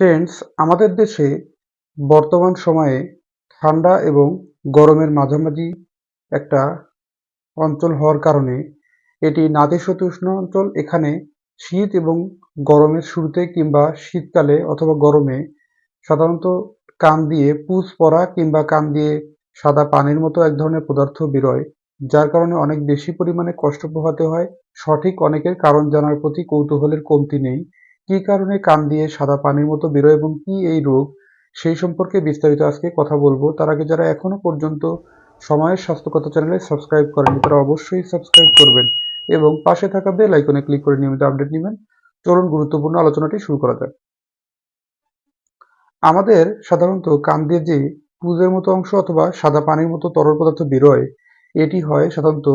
Friends আমাদের দেশে বর্তমান সময়ে ঠান্ডা এবং গরমের মাঝামাঝি একটা অঞ্চল হওয়ার কারণে এটি নাতিশীতোষ্ণ অঞ্চল। এখানে শীত এবং গরমের শুরুতে কিংবা শীতকালে অথবা গরমে সাধারণত কান দিয়ে পুজ পরা কিংবা কান দিয়ে সাদা পানির মতো এক ধরনের পদার্থ বেরোয়, যার কারণে অনেক বেশি পরিমাণে কষ্ট পোহাতে হয়। সঠিক অনেকের কারণ জানার প্রতি কৌতূহলের কমতি নেই। কী কারণে কান দিয়ে সাদা পানির মতো বেরোয় এবং কি এই রোগ? সেই সম্পর্কে বিস্তারিত আজকে কথা বলব। তার আগে যারা এখনও পর্যন্ত সময়ের স্বাস্থ্যকথা চ্যানেলে সাবস্ক্রাইব করেনি তারা অবশ্যই সাবস্ক্রাইব করবেন এবং পাশে থাকা বেল আইকনে ক্লিক করে নিয়মিত আপডেট নেবেন। চলুন গুরুত্বপূর্ণ আলোচনাটি শুরু করা যাক। আমাদের সাধারণত কান দিয়ে যে পুজের মতো অংশ অথবা সাদা পানির মতো তরল পদার্থ বেরোয়, এটি হয় সাধারণত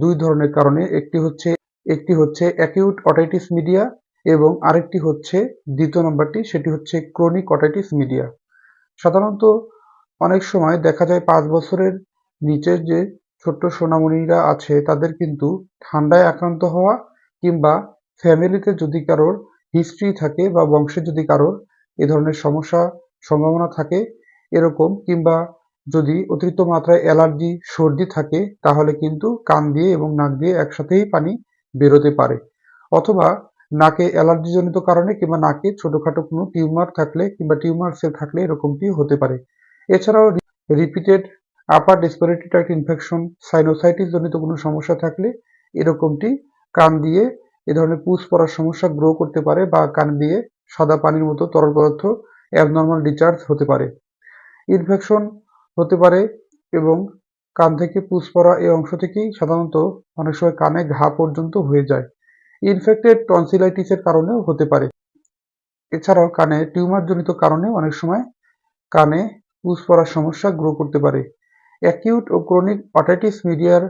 দুই ধরনের কারণে। একটি হচ্ছে একটি হচ্ছে অ্যাকিউট অটাইটিস মিডিয়া এবং আরেকটি হচ্ছে, দ্বিতীয় নম্বরটি, সেটি হচ্ছে ক্রনিক অটাইটিস মিডিয়া সাধারণত অনেক সময় দেখা যায় পাঁচ বছরের নিচে যে ছোট্ট সোনামণিরা আছে, তাদের কিন্তু ঠান্ডায় আক্রান্ত হওয়া কিংবা ফ্যামিলিতে যদি কারোর হিস্ট্রি থাকে বা বংশে যদি কারোর এ ধরনের সমস্যা, সম্ভাবনা থাকে এরকম কিংবা যদি অতিরিক্ত মাত্রায় অ্যালার্জি, সর্দি থাকে, তাহলে কিন্তু কান দিয়ে এবং নাক দিয়ে একসাথেই পানি বেরোতে পারে। অথবা নাকে অ্যালার্জিজনিত কারণে কিংবা নাকে ছোটোখাটো কোনো টিউমার থাকলে কিংবা টিউমার সেল থাকলে এরকমটি হতে পারে। এছাড়াও repeated upper respiratory tract infection sinusitis জনিত কোনো সমস্যা থাকলে এরকমটি কান দিয়ে এ ধরনের পুষ পড়ার সমস্যা গ্রো করতে পারে বা কান দিয়ে সাদা পানির মতো তরল পদার্থ অ্যাবনর্মাল ডিচার্জ হতে পারে। ইনফেকশন হতে পারে এবং কান থেকে পুষ পড়া এই অংশ থেকেই সাধারণত অনেক সময় কানে ঘা পর্যন্ত হয়ে যায়। ইনফেক্টেড টনসিলাইটিসের কারণেও হতে পারে। এছাড়াও কানে টিউমারজনিত কারণে অনেক সময় কানে পুষ পড়ার সমস্যা গ্রো করতে পারে। অ্যাকিউট ও ক্রনিক অটাইটিস মিডিয়ার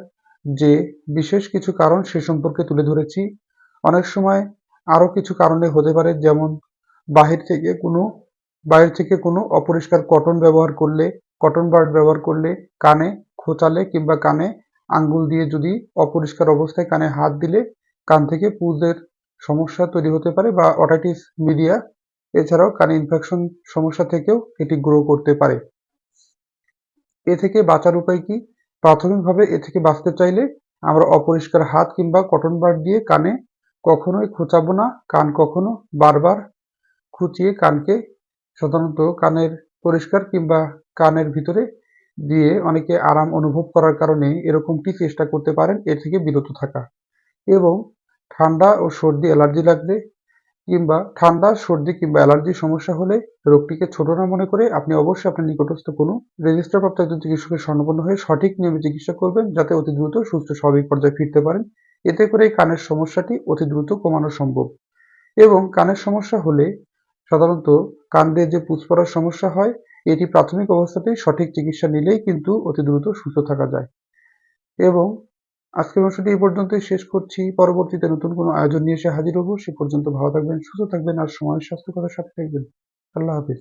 যে বিশেষ কিছু কারণ সে সম্পর্কে তুলে ধরেছি। অনেক সময় আরও কিছু কারণে হতে পারে, যেমন বাহির থেকে কোনো বাইরে থেকে কোনো অপরিষ্কার কটন ব্যবহার করলে কটন বার্ড ব্যবহার করলে কানে খোঁচালে কিংবা কানে আঙ্গুল দিয়ে যদি অপরিষ্কার অবস্থায় কানে হাত দিলে কান থেকে পুজের সমস্যা তৈরি হতে পারে বা অটাইটিস মিডিয়া এছাড়াও কানে ইনফেকশন সমস্যা থেকেও এটি গ্রো করতে পারে। এ থেকে বাঁচার উপায় কি? প্রাথমিকভাবে এ থেকে বাঁচতে চাইলে আমরা অপরিষ্কার হাত কিংবা কটন বার দিয়ে কানে কখনোই খোঁচাবো না। কান কখনো বারবার খুঁচিয়ে কানকে সাধারণত কানের পরিষ্কার কিংবা কানের ভিতরে দিয়ে অনেকে আরাম অনুভব করার কারণে এরকমটি চেষ্টা করতে পারেন। এ থেকে বিরত থাকা। এবং ঠান্ডা ও সর্দি অ্যালার্জি লাগলে কিংবা ঠান্ডা, সর্দি কিংবা অ্যালার্জির সমস্যা হলে রোগটিকে ছোট না মনে করে আপনি অবশ্যই আপনার নিকটস্থ কোনো রেজিস্টারপ্রাপ্ত একজন চিকিৎসকের স্বর্ণপন্ন হয়ে সঠিক নিয়মে চিকিৎসা করবেন যাতে অতি দ্রুত সুস্থ স্বাভাবিক পর্যায়ে ফিরতে পারেন। এতে করে কানের সমস্যাটি অতি দ্রুত কমানো সম্ভব। এবং কানের সমস্যা হলে সাধারণত কান দিয়ে যে পুষ পড়ার সমস্যা হয়, এটি প্রাথমিক অবস্থাতেই সঠিক চিকিৎসা নিলেই কিন্তু অতি দ্রুত সুস্থ থাকা যায়। এবং আজকের অনুষ্ঠানটি এই পর্যন্তই। শেষ করছি। পরবর্তীতে নতুন কোনো আয়োজন নিয়ে এসে হাজির হব। সে পর্যন্ত ভালো থাকবেন, সুস্থ থাকবেন আর সময় স্বাস্থ্য কথার সাথে থাকবেন। আল্লাহ হাফিজ।